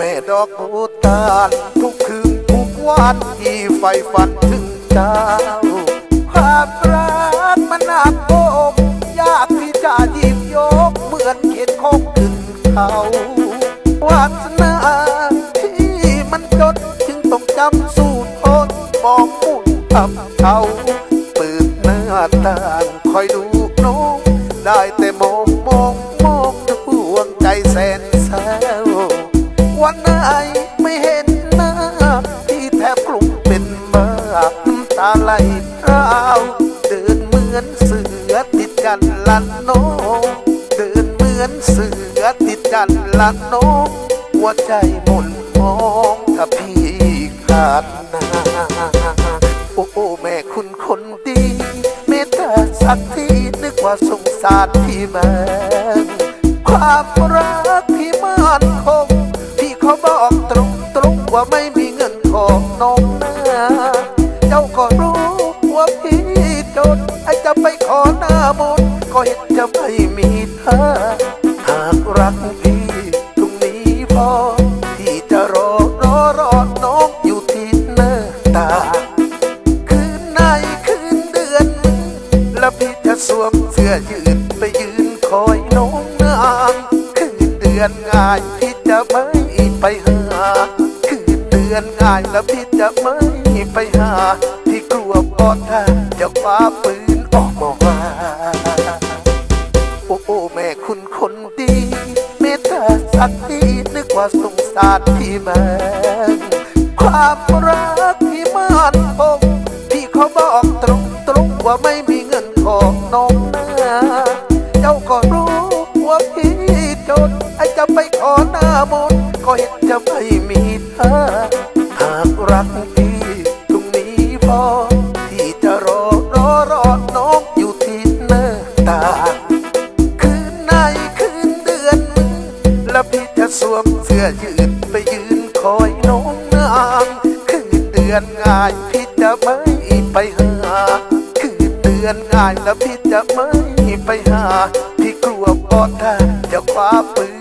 แม่ดอกโบตาลทุกคืนทุกวันที่ไฟฝันถึงเจ้าความรักมันหนักอกยากที่จะหยิบยกเหมือนเข็นคงถึงเขาวาสนาที่มันจนจึงต้องจำสูตรทนมองมุ่งทำเขาเปิดหน้าต่างคอยดูน้องได้แต่มองม ไม่เห็นหน้าที่แทบกลุ่มเป็นบาน้ำตาไหลพราวเดินเหมือนเสือติดกันลันน้องเดินเหมือนเสือติดกันลันน้องหัวใจหมุนมองถ้าพี่ขาดนาโอ้โอแม่คุณคนดีเมตตาสักทีนึกว่าสงสารพี่บ้างความรัก ว่าไม่มีเงินของน้องนาเจ้าก็รู้ว่าพี่จนไอ้จะไปขอหน้ามนต์ก็เห็นจะไม่มีเธอหากรักพี่ตรงนี้พอที่จะรอรอรอน้องอยู่ที่หน้าตา คืนไหนคืนเดือน แล้วพี่จะสวมเสื้อยืดไปยืนคอยน้องนางคืนเดือนง่ายพี่จะไม่ไปหา อนง่ายแล้วพี่จะไม่ไปหาพี่กลัวพอท่าจะคว้าปืนออกมาว่าโอ้โอ้แม่คุณคนดีเมตตาสักทีนึกว่าสงสารพี่แม่ความรักที่มันคงพี่เขาบอกตรงตรงว่าไม่มีเงินของน้องนาเจ้าก็รู้ว่าพี่จนไอจะไปขอหน้ามนก็เห็นจะไม่มีเธอ หากรักพี่ตรงนี้พอที่จะรอรอรอน้องอยู่ที่หน้าตา คืนไหนคืนเดือน แล้วพี่จะสวมเสื้อยืดไปยืนคอยน้องนางคืนเดือนง่ายพี่จะไม่ไปหา คืนเดือนง่ายแล้วพี่จะไม่ไปหา พี่กลัวพอท่าจะคว้าปืน